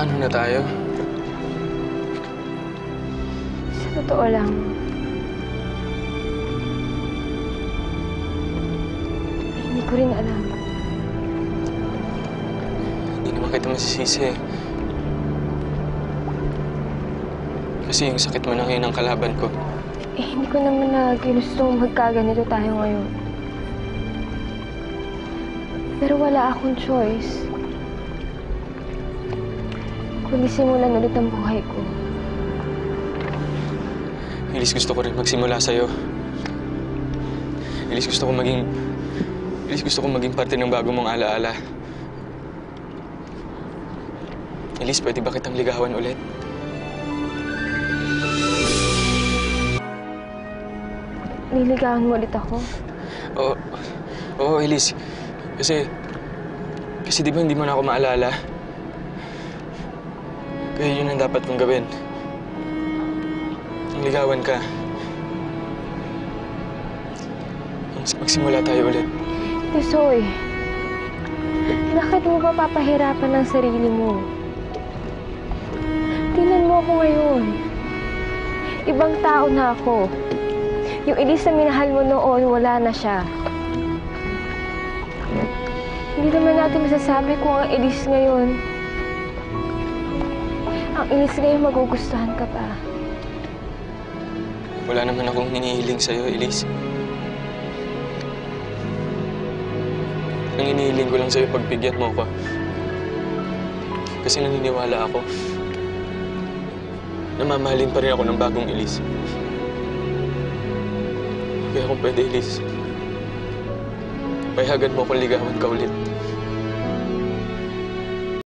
Paano na tayo? Sa totoo lang, hindi ko rin alam. Hindi naman kita masisisi. Kasi yung sakit mo na ngayon ang kalaban ko. Eh, hindi ko naman na ginustong magkaganito tayo ngayon. Pero wala akong choice. Kundi simulan ulit ang buhay ko. Elise, gusto ko rin magsimula sa'yo. Elise, gusto ko maging... Elise, gusto ko maging parte ng bago mong alaala. Elise, pwede ba kitang ligawan ulit? Niligawan mo ulit ako. Oo, oo, Elise. Kasi... Kasi di ba hindi mo na ako maalala? Kaya yun ang dapat kong gawin. Ligawan ka. Mag- Magsimula tayo ulit. Tisoy, bakit mo ba papahirapan ang sarili mo? Tingnan mo ako ngayon. Ibang tao na ako. Yung Elise na minahal mo noon, wala na siya. Hindi naman natin masasabi kung ang Elise ngayon, ang Elise ngayon magugustuhan ka pa. Wala naman akong hinihiling sa'yo, Elise. Ang hinihiling ko lang sa'yo, pagbigyan mo ko. Kasi naniniwala ako na mamahalin pa rin ako ng bagong Elise. Kaya kung pwede, Elise, payagan mo akong ligawan ka ulit.